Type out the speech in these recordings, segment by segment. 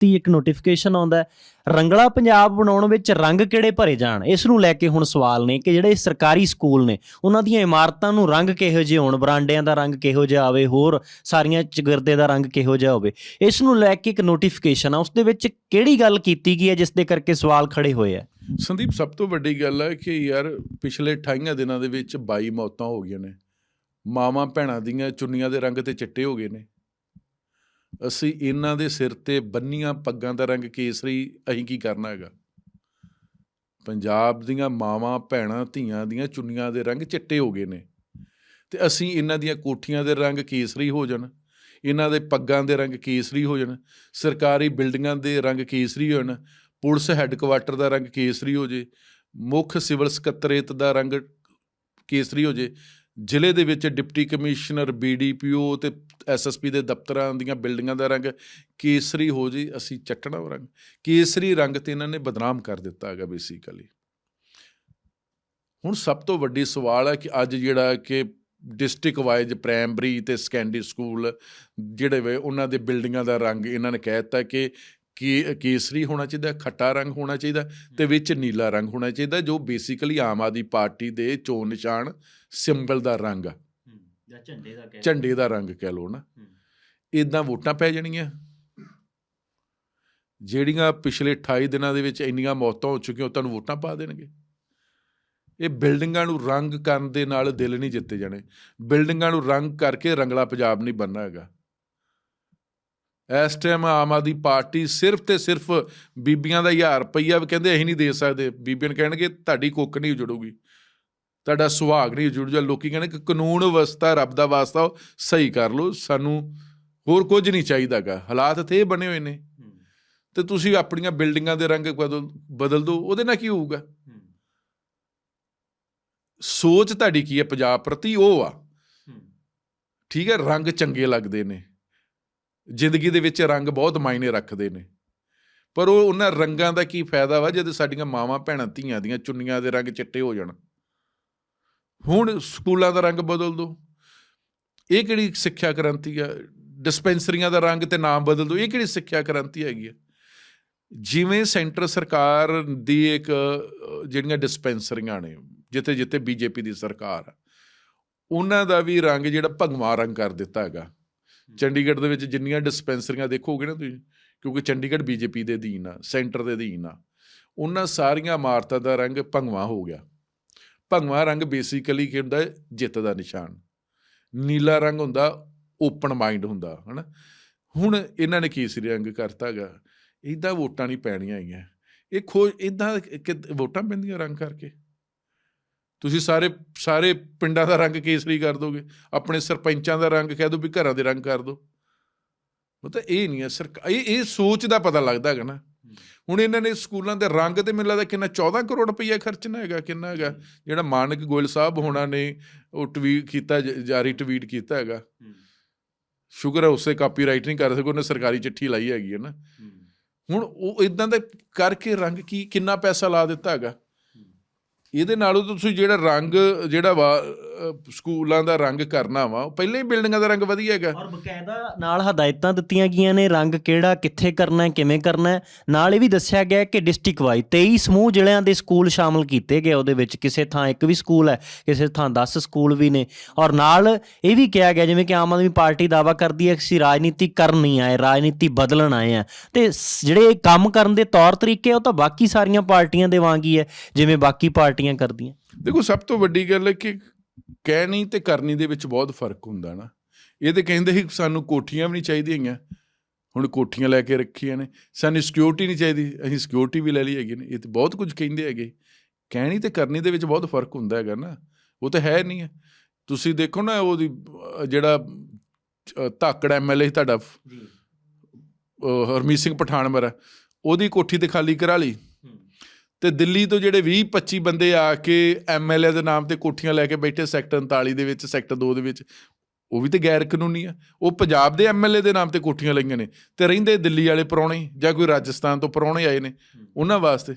ਪ੍ਰਤੀ ਇੱਕ ਨੋਟੀਫਿਕੇਸ਼ਨ ਆਉਂਦਾ ਰੰਗਲਾ ਪੰਜਾਬ ਬਣਾਉਣ ਵਿੱਚ ਰੰਗ ਕਿਹੜੇ ਭਰੇ ਜਾਣ? ਇਸ ਨੂੰ ਲੈ ਕੇ ਹੁਣ ਸਵਾਲ ਨੇ ਕਿ ਜਿਹੜੇ ਸਰਕਾਰੀ ਸਕੂਲ ਨੇ, ਉਹਨਾਂ ਦੀਆਂ ਇਮਾਰਤਾਂ ਨੂੰ ਰੰਗ ਕਿਹੋ ਜਿਹੇ ਹੋਣ? ਬਰਾਂਡਿਆਂ ਦਾ ਰੰਗ ਕਿਹੋ ਜਿਹਾ ਆਵੇ? ਹੋਰ ਸਾਰੀਆਂ ਚਗਿਰਦੇ ਦਾ ਰੰਗ ਕਿਹੋ ਜਿਹਾ ਹੋਵੇ? ਇਸ ਨੂੰ ਲੈ ਕੇ ਇੱਕ ਨੋਟੀਫਿਕੇਸ਼ਨ ਆ, ਉਸ ਦੇ ਵਿੱਚ ਕਿਹੜੀ ਗੱਲ ਕੀਤੀ ਗਈ ਹੈ ਜਿਸ ਦੇ ਕਰਕੇ ਸਵਾਲ ਖੜੇ ਹੋਏ ਆ? ਸੰਦੀਪ, ਸਭ ਤੋਂ ਵੱਡੀ ਗੱਲ ਹੈ ਕਿ ਯਾਰ ਪਿਛਲੇ 28 ਦਿਨਾਂ ਦੇ ਵਿੱਚ 22 ਮੌਤਾਂ ਹੋ ਗਈਆਂ ਨੇ। ਮਾਵਾਂ ਭੈਣਾਂ ਦੀਆਂ ਚੁੰਨੀਆਂ ਦੇ ਰੰਗ ਤੇ ਚਿੱਟੇ ਹੋ ਗਏ ਨੇ। ਅਸੀਂ ਇਹਨਾਂ ਦੇ ਸਿਰ ਤੇ ਬੰਨੀਆਂ ਪੱਗਾਂ ਦਾ ਰੰਗ ਕੇਸਰੀ, ਅਸੀਂ ਕੀ ਕਰਨਾ ਹੈਗਾ? ਪੰਜਾਬ ਦੀਆਂ ਮਾਵਾਂ, ਭੈਣਾਂ, ਧੀਆਂ ਦੀਆਂ ਚੁੰਨੀਆਂ ਦੇ ਰੰਗ ਚਿੱਟੇ ਹੋ ਗਏ ਨੇ ਤੇ ਅਸੀਂ ਇਹਨਾਂ ਦੀਆਂ ਕੋਠੀਆਂ ਦੇ ਰੰਗ ਕੇਸਰੀ ਹੋ ਜਾਣ, ਇਹਨਾਂ ਦੇ ਪੱਗਾਂ ਦੇ ਰੰਗ ਕੇਸਰੀ ਹੋ ਜਾਣ, ਸਰਕਾਰੀ ਬਿਲਡਿੰਗਾਂ ਦੇ ਰੰਗ ਕੇਸਰੀ ਹੋ ਜਾਣ, ਪੁਲਿਸ ਹੈੱਡਕੁਆਟਰ ਦਾ ਰੰਗ ਕੇਸਰੀ ਹੋ ਜੇ, ਮੁੱਖ ਸਿਵਲ ਸਕੱਤਰੇਤ ਦਾ ਰੰਗ ਕੇਸਰੀ ਹੋ ਜੇ ਜ਼ਿਲ੍ਹੇ ਦੇ ਵਿੱਚ ਡਿਪਟੀ ਕਮਿਸ਼ਨਰ ਬੀਡੀਪੀਓ ਤੇ ਐਸਐਸਪੀ ਦੇ ਦਫ਼ਤਰਾਂ ਦੀਆਂ ਬਿਲਡਿੰਗਾਂ ਦਾ ਰੰਗ ਕੇਸਰੀ ਹੋ ਜੇ, ਅਸੀਂ ਚੱਟਣਾ ਰੰਗ। ਕੇਸਰੀ ਰੰਗ ਤੇ ਇਹਨਾਂ ਨੇ ਬਦਨਾਮ ਕਰ ਦਿੱਤਾ ਹੈਗਾ ਬੇਸਿਕਲੀ ਹੁਣ ਸਭ ਤੋਂ ਵੱਡੀ ਸਵਾਲ ਹੈ ਕਿ ਅੱਜ ਜਿਹੜਾ ਕਿ ਡਿਸਟ੍ਰਿਕਟ ਵਾਈਜ਼ ਪ੍ਰਾਇਮਰੀ ਤੇ ਸੈਕੰਡਰੀ ਸਕੂਲ ਜਿਹੜੇ ਵੇ, ਉਹਨਾਂ ਦੇ ਬਿਲਡਿੰਗਾਂ ਦਾ ਰੰਗ ਇਹਨਾਂ ਨੇ ਕਹਿ ਦਿੱਤਾ ਕਿ ਕੀ ਕੇਸਰੀ ਹੋਣਾ ਚਾਹੀਦਾ ਖੱਟਾ ਰੰਗ ਹੋਣਾ ਚਾਹੀਦਾ ਤੇ ਵਿੱਚ ਨੀਲਾ ਰੰਗ ਹੋਣਾ ਚਾਹੀਦਾ ਜੋ ਬੇਸਿਕਲੀ ਆਮ ਆਦਮੀ ਪਾਰਟੀ ਦੇ ਚੋਣ ਨਿਸ਼ਾਨ ਸਿੰਬਲ ਦਾ ਰੰਗ ਆ। ਜਾਂ ਝੰਡੇ ਦਾ ਝੰਡੇ ਦਾ ਰੰਗ ਕਹਿ ਲਓ ਨਾ। ਇਦਾਂ ਵੋਟਾਂ ਪੈ ਜਾਣਗੀਆਂ ਜਿਹੜੀਆਂ ਪਿਛਲੇ 28 ਦਿਨਾਂ ਦੇ ਵਿੱਚ ਇੰਨੀਆਂ ਮੌਤਾਂ ਹੋ ਚੁੱਕੀਆਂ ਉਹ ਤੁਹਾਨੂੰ ਵੋਟਾਂ ਪਾ ਦੇਣਗੇ। ਇਹ ਬਿਲਡਿੰਗਾਂ ਨੂੰ ਰੰਗ ਕਰਨ ਦੇ ਨਾਲ ਦਿਲ ਨਹੀਂ ਜਿੱਤੇ ਜਾਣੇ। ਬਿਲਡਿੰਗਾਂ ਨੂੰ ਰੰਗ ਕਰਕੇ ਰੰਗਲਾ ਪੰਜਾਬ ਨਹੀਂ ਬਣਨਾ ਹੈਗਾ। ਇਸ ਟਾਈਮ ਆਮ ਆਦਮੀ ਪਾਰਟੀ ਸਿਰਫ ਤੇ ਸਿਰਫ ਬੀਬੀਆਂ ਦਾ 1000 ਰੁਪਈਆ ਵੀ ਕਹਿੰਦੇ ਅਸੀਂ ਨਹੀਂ ਦੇ ਸਕਦੇ। ਬੀਬੀਆਂ ਕਹਿਣਗੇ ਤੁਹਾਡੀ ਕੁੱਕ ਨਹੀਂ ਉਜੜੂਗੀ। ਤੁਹਾਡਾ ਸੁਹਾਗ ਨਹੀਂ ਉਜੜ। ਜਾ ਲੋਕੀ ਕਹਿੰਦੇ ਕਿ ਕਾਨੂੰਨ ਵਿਵਸਥਾ ਰੱਬ ਦਾ ਵਾਸਤਾ ਸਹੀ ਕਰ ਲਓ। ਸਾਨੂੰ ਹੋਰ ਕੁਝ ਨਹੀਂ ਚਾਹੀਦਾਗਾ ਹਾਲਾਤ ਤੇ ਇਹ ਬਣੇ ਹੋਏ ਨੇ। ਤੇ ਤੁਸੀਂ ਆਪਣੀਆਂ ਬਿਲਡਿੰਗਾਂ ਦੇ ਰੰਗ ਬਦਲ ਬਦਲ ਦਿਓ। ਉਹਦੇ ਨਾਲ ਕੀ ਹੋਊਗਾ? ਸੋਚ ਤੁਹਾਡੀ ਕੀ ਹੈ? ਪੰਜਾਬ ਪ੍ਰਤੀ ਉਹ ਆ। ਠੀਕ ਹੈ? ਰੰਗ ਚੰਗੇ ਲੱਗਦੇ ਨੇ। ਜ਼ਿੰਦਗੀ ਦੇ ਵਿੱਚ ਰੰਗ ਬਹੁਤ ਮਾਇਨੇ ਰੱਖਦੇ ਨੇ। ਪਰ ਉਹ ਉਹਨਾਂ ਰੰਗਾਂ ਦਾ ਕੀ ਫਾਇਦਾ ਵਾ ਜਦ ਸਾਡੀਆਂ ਮਾਵਾਂ, ਭੈਣਾਂ, ਧੀਆਂ ਦੀਆਂ ਚੁੰਨੀਆਂ ਦੇ ਰੰਗ ਚਿੱਟੇ ਹੋ ਜਾਣ। ਹੁਣ ਸਕੂਲਾਂ ਦਾ ਰੰਗ ਬਦਲ ਦਿਓ ਇਹ ਕਿਹੜੀ ਸਿੱਖਿਆ ਕ੍ਰਾਂਤੀ ਆ? ਡਿਸਪੈਂਸਰੀਆਂ ਦਾ ਰੰਗ ਤੇ ਨਾਮ ਬਦਲ ਦਿਓ ਇਹ ਕਿਹੜੀ ਸਿੱਖਿਆ ਕ੍ਰਾਂਤੀ ਹੈਗੀ ਆ? ਜਿਵੇਂ ਸੈਂਟਰ ਸਰਕਾਰ ਦੀ ਇੱਕ, ਜਿਹੜੀਆਂ ਡਿਸਪੈਂਸਰੀਆਂ ਨੇ ਜਿੱਥੇ ਜਿੱਥੇ ਬੀਜੇਪੀ ਦੀ ਸਰਕਾਰ ਆ, ਉਹਨਾਂ ਦਾ ਵੀ ਰੰਗ ਜਿਹੜਾ ਭਗਵਾ ਰੰਗ ਕਰ ਦਿੱਤਾ ਹੈਗਾ। ਚੰਡੀਗੜ੍ਹ ਦੇ ਵਿੱਚ ਜਿੰਨੀਆਂ ਡਿਸਪੈਂਸਰੀਆਂ ਦੇਖੋਗੇ ਨਾ ਤੁਸੀਂ, ਕਿਉਂਕਿ ਚੰਡੀਗੜ੍ਹ ਬੀਜੇਪੀ ਦੇ ਅਧੀਨ ਆ, ਸੈਂਟਰ ਦੇ ਅਧੀਨ ਆ, ਉਹਨਾਂ ਸਾਰੀਆਂ ਇਮਾਰਤਾਂ ਦਾ ਰੰਗ ਭਗਵਾ ਹੋ ਗਿਆ। ਭਗਵਾ ਰੰਗ ਬੇਸਿਕਲੀ ਕੀ ਹੁੰਦਾ? ਜਿੱਤ ਦਾ ਨਿਸ਼ਾਨ। ਨੀਲਾ ਰੰਗ ਹੁੰਦਾ ਓਪਨ ਮਾਈਂਡ ਹੁੰਦਾ, ਹਨਾ? ਹੁਣ ਇਹਨਾਂ ਨੇ ਕੇਸਰੀ ਰੰਗ ਕਰਤਾਗਾ ਇਦਾਂ ਵੋਟਾਂ ਨਹੀਂ ਪੈਣੀਆਂ ਹੈਗੀਆਂ। ਇਹ ਖੋ ਇਦਾਂ ਵੋਟਾਂ ਪੈਂਦੀਆਂ ਰੰਗ ਕਰਕੇ? ਤੁਸੀਂ ਸਾਰੇ ਸਾਰੇ ਪਿੰਡਾਂ ਦਾ ਰੰਗ ਕੇਸਰੀ ਕਰ ਦੋਗੇ ਆਪਣੇ ਸਰਪੰਚਾਂ ਦਾ ਰੰਗ ਕਹਿ ਦੋ ਵੀ ਘਰਾਂ ਦੇ ਰੰਗ ਕਰ ਦੋ। ਮਤਲਬ ਇਹ ਨਹੀਂ ਹੈ ਸਰਕਾਰ ਇਹ ਇਹ ਸੋਚ ਦਾ ਪਤਾ ਲੱਗਦਾ ਹੈਗਾ ਨਾ। ਹੁਣ ਇਹਨਾਂ ਨੇ ਸਕੂਲਾਂ ਦੇ ਰੰਗ ਤੇ ਮੈਨੂੰ ਲੱਗਦਾ ਕਿੰਨਾ 14 ਕਰੋੜ ਰੁਪਈਆ ਖਰਚਣਾ ਹੈਗਾ ਕਿੰਨਾ ਹੈਗਾ। ਜਿਹੜਾ ਮਾਨਕ ਗੋਇਲ ਸਾਹਿਬ ਹੋਣਾ ਨੇ ਉਹ ਟਵੀਟ ਕੀਤਾ ਜਾਰੀ ਟਵੀਟ ਕੀਤਾ ਹੈਗਾ। ਸ਼ੁਕਰ ਹੈ ਉਸੇ ਕਾਪੀਰਾਈਟ ਨਹੀਂ ਕਰ ਸਕੇ ਉਹਨੇ ਸਰਕਾਰੀ ਚਿੱਠੀ ਲਾਈ ਹੈਗੀ ਹੈ ਨਾ। ਹੁਣ ਉਹ ਇਦਾਂ ਦੇ ਕਰਕੇ ਰੰਗ ਕੀ ਕਿੰਨਾ ਪੈਸਾ ਲਾ ਦਿੱਤਾ ਹੈਗਾ। ਇਹਦੇ ਨਾਲੋਂ ਤਾਂ ਤੁਸੀਂ ਜਿਹੜਾ ਰੰਗ, ਜਿਹੜਾ ਵਾ ਸਕੂਲਾਂ ਦਾ ਰੰਗ ਕਰਨਾ ਵਾ, ਉਹ ਪਹਿਲਾਂ ਹੀ ਬਿਲਡਿੰਗਾਂ ਦਾ ਰੰਗ ਵਧੀਆ ਹੈਗਾ। ਔਰ ਬਕਾਇਦਾ ਨਾਲ ਹਦਾਇਤਾਂ ਦਿੱਤੀਆਂ ਗਈਆਂ ਨੇ, ਰੰਗ ਕਿਹੜਾ, ਕਿੱਥੇ ਕਰਨਾ ਹੈ ਕਿਵੇਂ ਕਰਨਾ ਹੈ। ਨਾਲ ਇਹ ਵੀ ਦੱਸਿਆ ਗਿਆ ਕਿ ਡਿਸਟ੍ਰਿਕਟ ਵਾਈਜ਼ 23 ਸਮੂਹ ਜ਼ਿਲ੍ਹਿਆਂ ਦੇ ਸਕੂਲ ਸ਼ਾਮਲ ਕੀਤੇ ਗਏ, ਉਹਦੇ ਵਿੱਚ ਕਿਸੇ ਥਾਂ ਇੱਕ ਵੀ ਸਕੂਲ ਹੈ, ਕਿਸੇ ਥਾਂ 10 ਸਕੂਲ ਵੀ ਨੇ। ਔਰ ਨਾਲ ਇਹ ਵੀ ਕਿਹਾ ਗਿਆ, ਜਿਵੇਂ ਕਿ ਆਮ ਆਦਮੀ ਪਾਰਟੀ ਦਾਵਾ ਕਰਦੀ ਹੈ ਕਿ ਅਸੀਂ ਰਾਜਨੀਤੀ ਕਰਨ ਨਹੀਂ ਆਏ, ਰਾਜਨੀਤੀ ਬਦਲਣ ਆਏ ਆ ਤੇ ਜਿਹੜੇ ਕੰਮ ਕਰਨ ਦੇ ਤੌਰ ਤਰੀਕੇ ਉਹ ਤਾਂ ਬਾਕੀ ਸਾਰੀਆਂ ਪਾਰਟੀਆਂ ਦੇ ਵਾਂਗ ਹੀ ਹੈ, ਜਿਵੇਂ ਬਾਕੀ ਪਾਰਟੀ ਪਾਰਟੀਆਂ ਕਰਦੀਆਂ। ਦੇਖੋ ਸਭ ਤੋਂ ਵੱਡੀ ਗੱਲ ਹੈ ਕਿ ਕਹਿਣੀ ਤੇ ਕਰਨੀ ਦੇ ਵਿੱਚ ਬਹੁਤ ਫ਼ਰਕ ਹੁੰਦਾ ਨਾ। ਇਹ ਤੇ ਕਹਿੰਦੇ ਸੀ ਸਾਨੂੰ ਕੋਠੀਆਂ ਵੀ ਨਹੀਂ ਚਾਹੀਦੀਆਂ ਹੈਗੀਆਂ। ਹੁਣ ਕੋਠੀਆਂ ਲੈ ਕੇ ਰੱਖੀਆਂ ਨੇ। ਸਾਨੂੰ ਸਿਕਿਉਰਿਟੀ ਨਹੀਂ ਚਾਹੀਦੀ। ਅਸੀਂ ਸਿਕਿਉਰਿਟੀ ਵੀ ਲੈ ਲਈ ਹੈਗੀ ਨੇ। ਇਹ ਤੇ ਬਹੁਤ ਕੁਝ ਕਹਿੰਦੇ ਹੈਗੇ। ਕਹਿਣੀ ਤੇ ਕਰਨੀ ਦੇ ਵਿੱਚ ਬਹੁਤ ਫ਼ਰਕ ਹੁੰਦਾ ਹੈਗਾ ਨਾ। ਉਹ ਤਾਂ ਹੈ ਨਹੀਂ ਹੈ। ਤੁਸੀਂ ਦੇਖੋ ਨਾ ਉਹਦੀ ਜਿਹੜਾ ਧਾਕੜ ਐਮਐਲਏ ਤੁਹਾਡਾ ਹਰਮੀਤ ਸਿੰਘ ਪਠਾਨ ਮਰਾ ਉਹਦੀ ਕੋਠੀ ਤੇ ਖਾਲੀ ਕਰਾ ਲਈ। ਤੇ ਦਿੱਲੀ ਤੋਂ ਜਿਹੜੇ 20 25 ਬੰਦੇ ਆ ਕੇ ਐਮਐਲਏ ਦੇ ਨਾਮ ਤੇ ਕੋਠੀਆਂ ਲੈ ਕੇ ਬੈਠੇ ਸੈਕਟਰ 39 ਦੇ ਵਿੱਚ, ਸੈਕਟਰ 2 ਦੇ ਵਿੱਚ, ਉਹ ਵੀ ਤੇ ਗੈਰ ਕਾਨੂੰਨੀ ਆ। ਉਹ ਪੰਜਾਬ ਦੇ ਐਮਐਲਏ ਦੇ ਨਾਮ ਤੇ ਕੋਠੀਆਂ ਲਈਆਂ ਨੇ ਤੇ ਰਹਿੰਦੇ ਦਿੱਲੀ ਵਾਲੇ ਪਰੌਣੇ ਜਾਂ ਕੋਈ ਰਾਜਸਥਾਨ ਤੋਂ ਪਰੌਣੇ ਆਏ ਨੇ ਉਹਨਾਂ ਵਾਸਤੇ।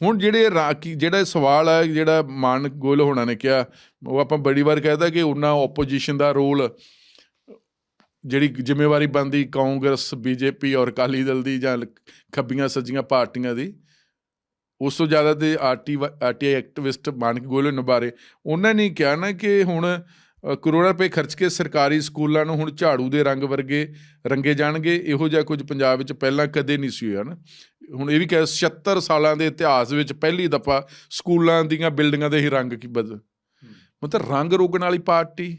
ਹੁਣ ਜਿਹੜੇ ਰਾਕੀ ਜਿਹੜਾ ਸਵਾਲ ਆ, ਜਿਹੜਾ ਮਾਨ ਗੋਲ ਹੋਣਾ ਨੇ ਕਿਹਾ, ਉਹ ਆਪਾਂ ਬੜੀ ਵਾਰ ਕਹਿਦਾ ਕਿ ਉਹਨਾਂ ਆਪੋਜੀਸ਼ਨ ਦਾ ਰੋਲ ਜਿਹੜੀ ਜ਼ਿੰਮੇਵਾਰੀ ਬੰਦੀ ਕਾਂਗਰਸ, ਬੀਜੇਪੀ ਔਰ ਅਕਾਲੀ ਦਲ ਦੀ ਜਾਂ ਖੱਬੀਆਂ ਸੱਜੀਆਂ ਪਾਰਟੀਆਂ ਦੀ ਉਸ ਤੋਂ ਜ਼ਿਆਦਾ ਤੇ RT RTI activist Manak Goel ਬਾਰੇ ਉਹਨਾਂ ਨੇ ਕਿਹਾ ਨਾ ਕਿ ਹੁਣ ਕਰੋੜਾਂ ਰੁਪਏ ਖਰਚ ਕੇ ਸਰਕਾਰੀ ਸਕੂਲਾਂ ਨੂੰ ਹੁਣ ਝਾੜੂ ਦੇ ਰੰਗ ਵਰਗੇ ਰੰਗੇ ਜਾਣਗੇ। ਇਹੋ ਜਿਹਾ ਕੁਝ ਪੰਜਾਬ ਵਿੱਚ ਪਹਿਲਾਂ ਕਦੇ ਨਹੀਂ ਸੀ ਹੋਇਆ ਨਾ। ਹੁਣ ਇਹ ਵੀ ਕਹੇ 76 ਸਾਲਾਂ ਦੇ ਇਤਿਹਾਸ ਵਿੱਚ ਪਹਿਲੀ ਦਫਾ ਸਕੂਲਾਂ ਦੀਆਂ ਬਿਲਡਿੰਗਾਂ ਦੇ ਹੀ ਰੰਗ ਕੀ ਬਦਲ। ਮਤਲਬ ਰੰਗ ਰੋਗਣ ਵਾਲੀ ਪਾਰਟੀ।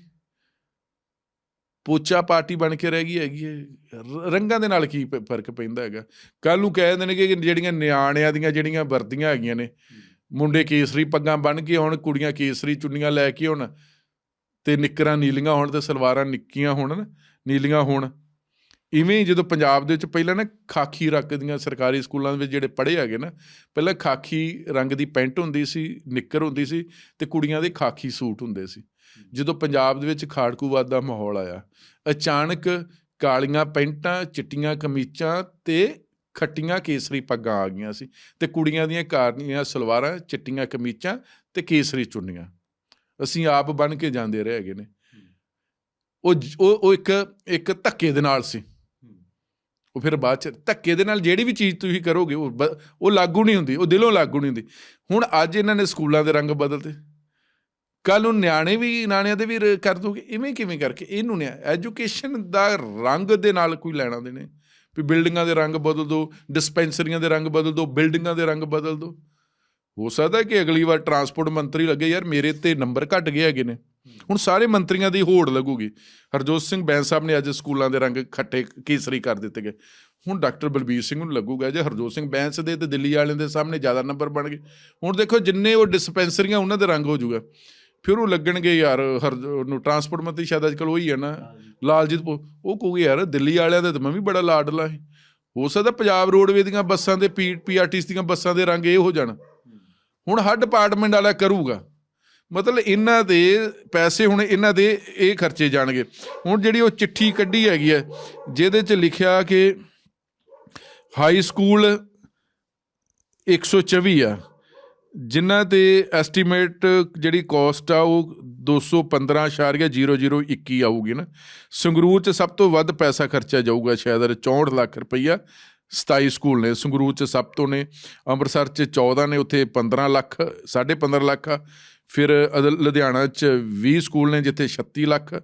ਪੋਚਾ ਪਾਰਟੀ ਬਣ ਕੇ ਰਹਿ ਗਈ ਹੈਗੀ ਹੈ। ਰ- ਰੰਗਾਂ ਦੇ ਨਾਲ ਕੀ ਪ- ਫ਼ਰਕ ਪੈਂਦਾ ਹੈਗਾ। ਕੱਲ ਨੂੰ ਕਹਿ ਦਿੰਦੇ ਨੇ ਕਿ ਜਿਹੜੀਆਂ ਨਿਆਣਿਆਂ ਦੀਆਂ ਜਿਹੜੀਆਂ ਵਰਦੀਆਂ ਹੈਗੀਆਂ ਨੇ, ਮੁੰਡੇ ਕੇਸਰੀ ਪੱਗਾਂ ਬੰਨ ਕੇ ਹੁਣ ਕੁੜੀਆਂ ਕੇਸਰੀ ਚੁੰਨੀਆਂ ਲੈ ਕੇ ਹੁਣ ਤੇ ਨਿੱਕਰਾਂ ਨੀਲੀਆਂ ਹੋਣ ਤੇ ਸਲਵਾਰਾਂ ਨਿੱਕੀਆਂ ਹੋਣ ਨੀਲੀਆਂ ਹੋਣ। ਇਵੇਂ ਹੀ ਜਦੋਂ ਪੰਜਾਬ ਦੇ ਵਿੱਚ ਪਹਿਲਾਂ ਨਾ ਖਾਕੀ ਰੰਗ ਦੀਆਂ ਸਰਕਾਰੀ ਸਕੂਲਾਂ ਦੇ ਵਿੱਚ ਜਿਹੜੇ ਪੜ੍ਹੇ ਹੈਗੇ ਨਾ, ਪਹਿਲਾਂ ਖਾਕੀ ਰੰਗ ਦੀ ਪੈਂਟ ਹੁੰਦੀ ਸੀ, ਨਿੱਕਰ ਹੁੰਦੀ ਸੀ ਤੇ ਕੁੜੀਆਂ ਦੇ ਖਾਕੀ ਸੂਟ ਹੁੰਦੇ ਸੀ। ਜਦੋਂ ਪੰਜਾਬ ਦੇ ਵਿੱਚ ਖਾੜਕੂਵਾਦ ਦਾ ਮਾਹੌਲ ਆਇਆ, ਅਚਾਨਕ ਕਾਲੀਆਂ ਪੈਂਟਾਂ, ਚਿੱਟੀਆਂ ਕਮੀਜ਼ਾਂ ਤੇ ਖੱਟੀਆਂ ਕੇਸਰੀ ਪੱਗਾਂ ਆ ਗਈਆਂ ਸੀ ਤੇ ਕੁੜੀਆਂ ਦੀਆਂ ਕਾਰਨੀਆਂ, ਸਲਵਾਰਾਂ, ਚਿੱਟੀਆਂ ਕਮੀਜ਼ਾਂ ਤੇ ਕੇਸਰੀ ਚੁੰਨੀਆਂ। ਅਸੀਂ ਆਪ ਬਣ ਕੇ ਜਾਂਦੇ ਰਹੇ ਹੈਗੇ ਨੇ। ਉਹ ਉਹ ਇੱਕ ਇੱਕ ਧੱਕੇ ਦੇ ਨਾਲ ਸੀ। ਉਹ ਫਿਰ ਬਾਅਦ ਚ, ਧੱਕੇ ਦੇ ਨਾਲ ਜਿਹੜੀ ਵੀ ਚੀਜ਼ ਤੁਸੀਂ ਕਰੋਗੇ, ਉਹ ਬ- ਉਹ ਲਾਗੂ ਨਹੀਂ ਹੁੰਦੀ, ਉਹ ਦਿਲੋਂ ਲਾਗੂ ਨਹੀਂ ਹੁੰਦੀ। ਹੁਣ ਅੱਜ ਇਹਨਾਂ ਨੇ ਸਕੂਲਾਂ ਦੇ ਰੰਗ ਬਦਲਤੇ। ਕੱਲ ਨੂੰ ਨਿਆਣੇ ਵੀ, ਨਿਆਣਿਆਂ ਦੇ ਵੀ ਰ- ਕਰ ਦੋਗੇ, ਇਵੇਂ ਕਿਵੇਂ ਕਰਕੇ? ਇਹਨੂੰ ਨਿਆ, ਐਜੂਕੇਸ਼ਨ ਦਾ ਰੰਗ ਦੇ ਨਾਲ ਕੋਈ ਲੈਣਾ ਦੇਣੇ। ਵੀ ਬਿਲਡਿੰਗਾਂ ਦੇ ਰੰਗ ਬਦਲ ਦਿਓ ਡਿਸਪੈਂਸਰੀਆਂ ਦੇ ਰੰਗ ਬਦਲ ਦਿਓ ਬਿਲਡਿੰਗਾਂ ਦੇ ਰੰਗ ਬਦਲ ਦਿਓ ਹੋ ਸਕਦਾ ਕਿ ਅਗਲੀ ਵਾਰ ਟਰਾਂਸਪੋਰਟ ਮੰਤਰੀ ਲੱਗੇ, ਯਾਰ ਮੇਰੇ ਤੇ ਨੰਬਰ ਘਟ ਗਏ ਹੈਗੇ ਨੇ। ਹੁਣ ਸਾਰੇ ਮੰਤਰੀਆਂ ਦੀ ਹੋੜ ਲੱਗੂਗੀ। ਹਰਜੋਤ ਸਿੰਘ ਬੈਂਸ ਸਾਹਿਬ ਨੇ ਅੱਜ ਸਕੂਲਾਂ ਦੇ ਰੰਗ ਖੱਟੇ ਕੇਸਰੀ ਕਰ ਦਿੱਤੇ ਗਏ। ਹੁਣ ਡਾਕਟਰ ਬਲਬੀਰ ਸਿੰਘ ਨੂੰ ਲੱਗੂਗਾ, ਜੇ ਹਰਜੋਤ ਸਿੰਘ ਬੈਂਸ ਦੇ ਤੇ ਦਿੱਲੀ ਵਾਲਿਆਂ ਦੇ ਸਾਹਮਣੇ ਜ਼ਿਆਦਾ ਨੰਬਰ ਬਣ ਗਏ। ਹੁਣ ਦੇਖੋ ਜਿੰਨੇ ਉਹ ਡਿਸਪੈਂਸਰੀਆਂ ਉਹਨਾਂ ਦੇ ਰੰਗ ਹੋ ਜਾਊਗਾ। ਫਿਰ ਉਹ ਲੱਗਣਗੇ ਯਾਰ, ਹਰ ਨੂੰ ਟਰਾਂਸਪੋਰਟ ਮੰਤਰੀ ਸ਼ਾਇਦ ਅੱਜਕੱਲ ਉਹੀ ਹੈ ਨਾ, ਲਾਲਜੀਤ ਉਹ ਕਹੂਗੇ ਯਾਰ ਦਿੱਲੀ ਵਾਲਿਆਂ ਦਾ ਤਾਂ ਮੈਂ ਵੀ ਬੜਾ ਲਾਡਲਾ ਸੀ ਹੋ ਸਕਦਾ ਪੰਜਾਬ ਰੋਡਵੇ ਦੀਆਂ ਬੱਸਾਂ ਦੇ ਪੀ, ਪੀਆਰਟੀਸੀ ਦੀਆਂ ਬੱਸਾਂ ਦੇ ਰੰਗ ਇਹ ਹੋ ਜਾਣ। ਹੁਣ ਹਰ ਡਿਪਾਰਟਮੈਂਟ ਵਾਲਾ ਕਰੂਗਾ। ਮਤਲਬ ਇਹਨਾਂ ਦੇ ਪੈਸੇ ਹੁਣ ਇਹਨਾਂ ਦੇ ਇਹ ਖਰਚੇ ਜਾਣਗੇ। ਹੁਣ ਜਿਹੜੀ ਉਹ ਚਿੱਠੀ ਕੱਢੀ ਹੈਗੀ ਹੈ ਜਿਹਦੇ 'ਚ ਲਿਖਿਆ ਕਿ ਹਾਈ ਸਕੂਲ 124 ਆ। ਜਿਨ੍ਹਾਂ ਤੇ ਐਸਟੀਮੇਟ ਜਿਹੜੀ ਕਾਸਟ ਆ ਉਹ 215.0021 ਆਊਗੀ ਨਾ। ਸੰਗਰੂਰ 'ਚ ਸਭ ਤੋਂ ਵੱਧ ਪੈਸਾ ਖਰਚਿਆ ਜਾਊਗਾ ਸ਼ਾਇਦ 64 ਲੱਖ ਰੁਪਈਆ। 27 ਸਕੂਲ ਨੇ, ਸੰਗਰੂਰ 'ਚ ਸਭ ਤੋਂ ਨੇ, ਅੰਮ੍ਰਿਤਸਰ 'ਚ 14 ਨੇ, ਉੱਥੇ 15 ਲੱਖ 15.5 ਲੱਖ। ਆ ਫਿਰ ਅਦ- ਲੁਧਿਆਣਾ 'ਚ 20 ਸਕੂਲ ਨੇ, ਜਿੱਥੇ 36 ਲੱਖ।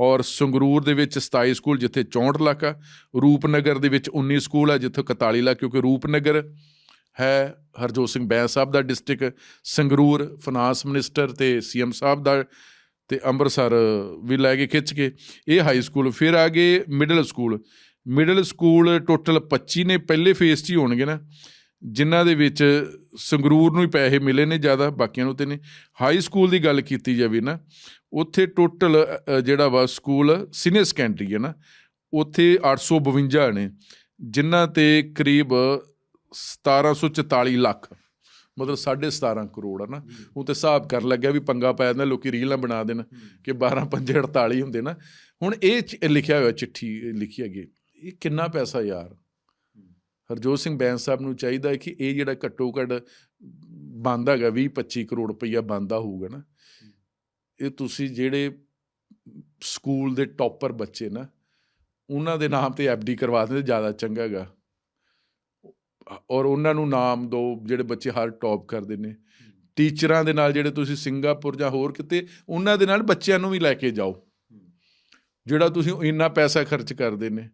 ਔਰ ਸੰਗਰੂਰ ਦੇ ਵਿੱਚ 27 ਸਕੂਲ, ਜਿੱਥੇ 64 ਲੱਖ। ਆ ਰੂਪਨਗਰ ਦੇ ਵਿੱਚ 19 ਸਕੂਲ ਆ, ਜਿੱਥੇ 41 ਲੱਖ, ਕਿਉਂਕਿ ਰੂਪਨਗਰ ਹੈ ਹਰਜੋਤ ਸਿੰਘ ਬੈਂਸ ਸਾਹਿਬ ਦਾ ਡਿਸਟ੍ਰਿਕਟ, ਸੰਗਰੂਰ ਫਾਈਨਾਂਸ ਮਿਨਿਸਟਰ ਤੇ ਸੀਐਮ ਸਾਹਿਬ ਦਾ ਤੇ ਅੰਮ੍ਰਿਤਸਰ ਵੀ ਲੈ ਕੇ ਖਿੱਚ ਕੇ ਇਹ ਹਾਈ ਸਕੂਲ ਫਿਰ ਆ ਗਏ middle school middle school total 25 ਨੇ, ਪਹਿਲੇ ਫੇਸ 'ਚ ਹੀ ਹੋਣਗੇ ਨਾ, ਜਿਨ੍ਹਾਂ ਦੇ ਵਿੱਚ ਸੰਗਰੂਰ ਨੂੰ ਹੀ ਪੈਸੇ ਮਿਲੇ ਨੇ ਜ਼ਿਆਦਾ, ਬਾਕੀਆਂ ਨੂੰ ਤੇ ਨਹੀਂ। ਹਾਈ ਸਕੂਲ ਦੀ ਗੱਲ ਕੀਤੀ ਜਾਵੇ ਨਾ, ਉੱਥੇ ਟੋਟਲ ਜਿਹੜਾ ਵਾ ਸਕੂਲ ਸੀਨੀਅਰ ਸੈਕੰਡਰੀ ਹੈ ਨਾ, ਉੱਥੇ 852 ਨੇ, ਜਿਨ੍ਹਾਂ ਤੇ ਕਰੀਬ 1744 ਲੱਖ। ਮਤਲਬ 17.5 ਕਰੋੜ ਹੈ ਨਾ। ਉਹ ਤੇ ਹਿਸਾਬ ਕਰ ਲੱਗਿਆ ਵੀ ਪੰਗਾ ਪੈ ਜਾਂਦਾ ਲੋਕੀ ਰੀਲਾਂ ਬਣਾ ਦੇਣ ਕਿ 12 5 48 ਹੁੰਦੇ ਨਾ। ਹੁਣ ਇਹ ਲਿਖਿਆ ਹੋਇਆ ਚਿੱਠੀ ਲਿਖੀ ਹੈਗੀ। ਇਹ ਕਿੰਨਾ ਪੈਸਾ ਯਾਰ? ਹਰਜੋਤ ਸਿੰਘ ਬੈਂਸ ਸਾਹਿਬ ਨੂੰ ਚਾਹੀਦਾ ਹੈ ਕਿ ਇਹ ਜਿਹੜਾ ਘੱਟੋ ਘੱਟ ਬੰਦ ਹੈਗਾ 20 25 ਕਰੋੜ ਰੁਪਈਆ ਬੰਦਾ ਹੋਊਗਾ ਨਾ। ਇਹ ਤੁਸੀਂ ਜਿਹੜੇ ਸਕੂਲ ਦੇ ਟੌਪਰ ਬੱਚੇ ਨਾ ਉਹਨਾਂ ਦੇ ਨਾਮ ਤੇ ਐਫਡੀ ਕਰਵਾ ਦਿੰਦੇ ਜ਼ਿਆਦਾ ਚੰਗਾ ਹੈਗਾ। ਔਰ ਉਹਨਾਂ ਨੂੰ ਨਾਮ ਦਿਓ ਜਿਹੜੇ ਬੱਚੇ ਹਰ ਟੌਪ ਕਰਦੇ ਨੇ। ਟੀਚਰਾਂ ਦੇ ਨਾਲ ਜਿਹੜੇ ਤੁਸੀਂ ਸਿੰਗਾਪੁਰ ਜਾਂ ਹੋਰ ਕਿਤੇ, ਉਹਨਾਂ ਦੇ ਨਾਲ ਬੱਚਿਆਂ ਨੂੰ ਵੀ ਲੈ ਕੇ ਜਾਓ। ਜਿਹੜਾ ਤੁਸੀਂ ਇੰਨਾ ਪੈਸਾ ਖਰਚ ਕਰਦੇ ਨੇ।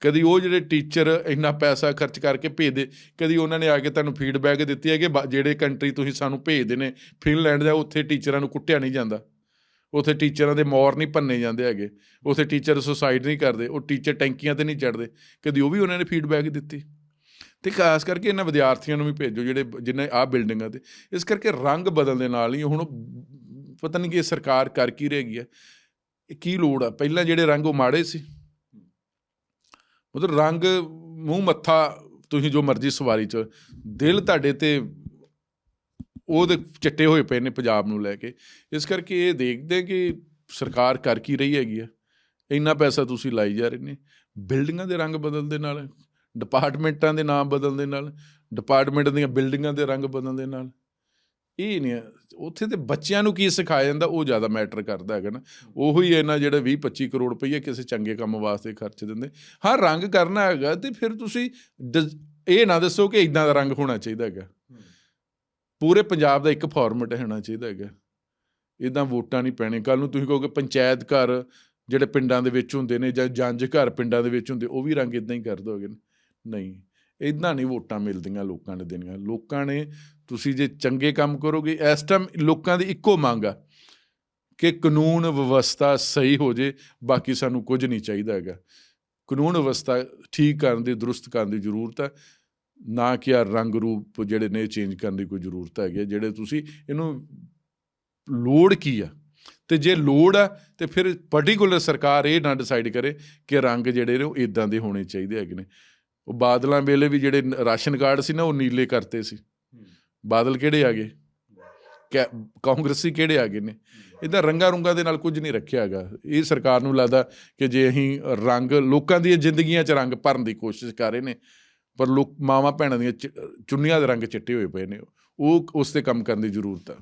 ਕਦੀ ਉਹ ਜਿਹੜੇ ਟੀਚਰ ਇੰਨਾ ਪੈਸਾ ਖਰਚ ਕਰਕੇ ਭੇਜਦੇ, ਕਦੀ ਉਹਨਾਂ ਨੇ ਆ ਕੇ ਤੁਹਾਨੂੰ ਫੀਡਬੈਕ ਦਿੱਤੀ ਹੈ ਕਿ ਬ- ਜਿਹੜੇ ਕੰਟਰੀ ਤੁਸੀਂ ਸਾਨੂੰ ਭੇਜਦੇ ਨੇ ਫਿਨਲੈਂਡ ਦਾ ਉੱਥੇ ਟੀਚਰਾਂ ਨੂੰ ਕੁੱਟਿਆ ਨਹੀਂ ਜਾਂਦਾ। ਉੱਥੇ ਟੀਚਰਾਂ ਦੇ ਮੌਰ ਨਹੀਂ ਭੰਨੇ ਜਾਂਦੇ ਹੈਗੇ। ਉੱਥੇ ਟੀਚਰ ਸੁਸਾਈਡ ਨਹੀਂ ਕਰਦੇ, ਉਹ ਟੀਚਰ ਟੈਂਕੀਆਂ ਤੇ ਨਹੀਂ ਚੜਦੇ ਕਦੀ ਉਹ ਵੀ ਉਹਨਾਂ ਨੇ ਫੀਡਬੈਕ ਦਿੱਤੀ। ਤੇ ਖਾਸ ਕਰਕੇ ਇਹਨਾਂ ਵਿਦਿਆਰਥੀਆਂ ਨੂੰ ਵੀ ਭੇਜੋ ਜਿਹੜੇ ਜਿਨ੍ਹਾਂ ਆ ਬਿਲਡਿੰਗਾਂ ਤੇ। ਇਸ ਕਰਕੇ ਰੰਗ ਬਦਲਣ ਦੇ ਨਾਲ ਹੀ ਹੁਣ ਪਤਾ ਨਹੀਂ ਕਿ ਇਹ ਸਰਕਾਰ ਕਰ ਕੀ ਰਹੇਗੀ ਹੈ ਇਹ ਕੀ ਲੋੜ ਆ? ਪਹਿਲਾਂ ਜਿਹੜੇ ਰੰਗ ਉਹ ਮਾੜੇ ਸੀ। ਮਤਲਬ ਰੰਗ, ਮੂੰਹ, ਮੱਥਾ ਤੁਸੀਂ ਜੋ ਮਰਜ਼ੀ ਸਵਾਰੀ ਚ, ਦਿਲ ਤੁਹਾਡੇ ਤੇ ਉਹਦੇ ਚਿੱਟੇ ਹੋਏ ਪਏ ਨੇ ਪੰਜਾਬ ਨੂੰ ਲੈ ਕੇ। ਇਸ ਕਰਕੇ ਇਹ ਦੇਖਦੇ ਕਿ ਸਰਕਾਰ ਕਰ ਕੀ ਰਹੀ ਹੈਗੀ ਆ। ਇੰਨਾ ਪੈਸਾ ਤੁਸੀਂ ਲਾਈ ਜਾ ਰਹੇ ਨੇ। ਬਿਲਡਿੰਗਾਂ ਦੇ ਰੰਗ ਬਦਲਣ ਦੇ ਨਾਲ ਡਿਪਾਰਟਮੈਂਟਾਂ ਦੇ ਨਾਮ ਬਦਲਣ ਦੇ ਨਾਲ, ਡਿਪਾਰਟਮੈਂਟ ਦੀਆਂ ਬਿਲਡਿੰਗਾਂ ਦੇ ਰੰਗ ਬਦਲਣ ਦੇ ਨਾਲ। ਇਹ ਨਹੀਂ ਹੈ। ਉੱਥੇ ਤੇ ਬੱਚਿਆਂ ਨੂੰ ਕੀ ਸਿਖਾਇਆ ਜਾਂਦਾ, ਉਹ ਜ਼ਿਆਦਾ ਮੈਟਰ ਕਰਦਾ ਹੈਗਾ ਨਾ। ਉਹੀ ਇਹਨਾਂ ਜਿਹੜਾ 20 25 ਕਰੋੜ ਰੁਪਈਆ ਕਿਸੇ ਚੰਗੇ ਕੰਮ ਵਾਸਤੇ ਖਰਚ ਦਿੰਦੇ। ਹਾਂ, ਰੰਗ ਕਰਨਾ ਹੈਗਾ ਤੇ ਫਿਰ ਤੁਸੀਂ ਡਿਜ਼- ਇਹ ਨਾ ਦੱਸੋ ਕਿ ਇਦਾਂ ਦਾ ਰੰਗ ਹੋਣਾ ਚਾਹੀਦਾ ਹੈਗਾ। ਪੂਰੇ ਪੰਜਾਬ ਦਾ ਇੱਕ ਫਾਰਮੈਟ ਹੋਣਾ ਚਾਹੀਦਾ ਹੈਗਾ। ਇਦਾਂ ਵੋਟਾਂ ਨਹੀਂ ਪੈਣੇ ਕੱਲ ਨੂੰ ਤੁਸੀਂ ਕਹੋਗੇ ਪੰਚਾਇਤ ਘਰ ਜਿਹੜੇ ਪਿੰਡਾਂ ਦੇ ਵਿੱਚ ਹੁੰਦੇ ਨੇ ਜਾਂ ਜੰਜ ਘਰ ਪਿੰਡਾਂ ਦੇ ਵਿੱਚ ਹੁੰਦੇ, ਉਹ ਵੀ ਰੰਗ ਇਦਾਂ ਹੀ ਕਰ ਦੋਗੇ ਨਹੀਂ ਇਦਾਂ ਨਹੀਂ ਵੋਟਾਂ ਮਿਲਦੀਆਂ ਲੋਕਾਂ ਨੇ ਦੇਣੀਆਂ। ਲੋਕਾਂ ਨੇ ਤੁਸੀਂ ਜੇ ਚੰਗੇ ਕੰਮ ਕਰੋਗੇ ਇਸ ਟਾਈਮ ਲੋਕਾਂ ਦੀ ਇੱਕੋ ਮੰਗ ਆ ਕਿ ਕਾਨੂੰਨ ਵਿਵਸਥਾ ਸਹੀ ਹੋ ਜੇ ਬਾਕੀ ਸਾਨੂੰ ਕੁਝ ਨਹੀਂ ਚਾਹੀਦਾ ਹੈਗਾ। ਕਾਨੂੰਨ ਵਿਵਸਥਾ ਠੀਕ ਕਰਨ ਦੀ ਦਰੁਸਤ ਕਰਨ ਦੀ ਜ਼ਰੂਰਤ ਹੈ ਨਾ ਕਿ ਆ ਰੰਗ ਰੂਪ ਜਿਹੜੇ ਨੇ ਚੇਂਜ ਕਰਨ ਦੀ ਕੋਈ ਜ਼ਰੂਰਤ ਹੈਗੀ ਹੈ, ਜਿਹੜੇ ਤੁਸੀਂ ਇਹਨੂੰ ਲੋੜ ਕੀ ਆ? ਤੇ ਜੇ ਲੋੜ ਆ ਤੇ ਫਿਰ ਪਾਰਟਿਕੂਲਰ ਸਰਕਾਰ ਇਹ ਨਾ ਡਿਸਾਈਡ ਕਰੇ ਕਿ ਰੰਗ ਜਿਹੜੇ ਨੇ ਉਹ ਇਦਾਂ ਦੇ ਹੋਣੇ ਚਾਹੀਦੇ ਹੈਗੇ ਨੇ। ਉਹ ਬਾਦਲਾਂ ਵੇਲੇ ਵੀ ਜਿਹੜੇ ਰਾਸ਼ਨ ਕਾਰਡ ਸੀ ਨਾ, ਉਹ ਨੀਲੇ ਕਰਤੇ ਸੀ। ਬਾਦਲ ਕਿਹੜੇ ਆ ਗਏ? ਕੈ- ਕਾਂਗਰਸੀ ਕਿਹੜੇ ਆ ਗਏ ਨੇ? ਇਹਦਾ ਰੰਗਾ ਰੁੰਗਾ ਦੇ ਨਾਲ ਕੁਝ ਨਹੀਂ ਰੱਖਿਆ ਹੈਗਾ। ਇਹ ਸਰਕਾਰ ਨੂੰ ਲੱਗਦਾ ਕਿ ਜੇ ਅਸੀਂ ਰੰਗ, ਲੋਕਾਂ ਦੀਆਂ ਜ਼ਿੰਦਗੀਆਂ 'ਚ ਰੰਗ ਭਰਨ ਦੀ ਕੋਸ਼ਿਸ਼ ਕਰ ਰਹੇ ਨੇ, ਪਰ ਲੋਕ ਮਾਵਾਂ ਭੈਣਾਂ ਦੀਆਂ ਚੁੰਨੀਆਂ ਦੇ ਰੰਗ ਚਿੱਟੇ ਹੋਏ ਪਏ ਨੇ। ਉਹ, ਉਸ ਤੇ ਕੰਮ ਕਰਨ ਦੀ ਜ਼ਰੂਰਤ ਆ।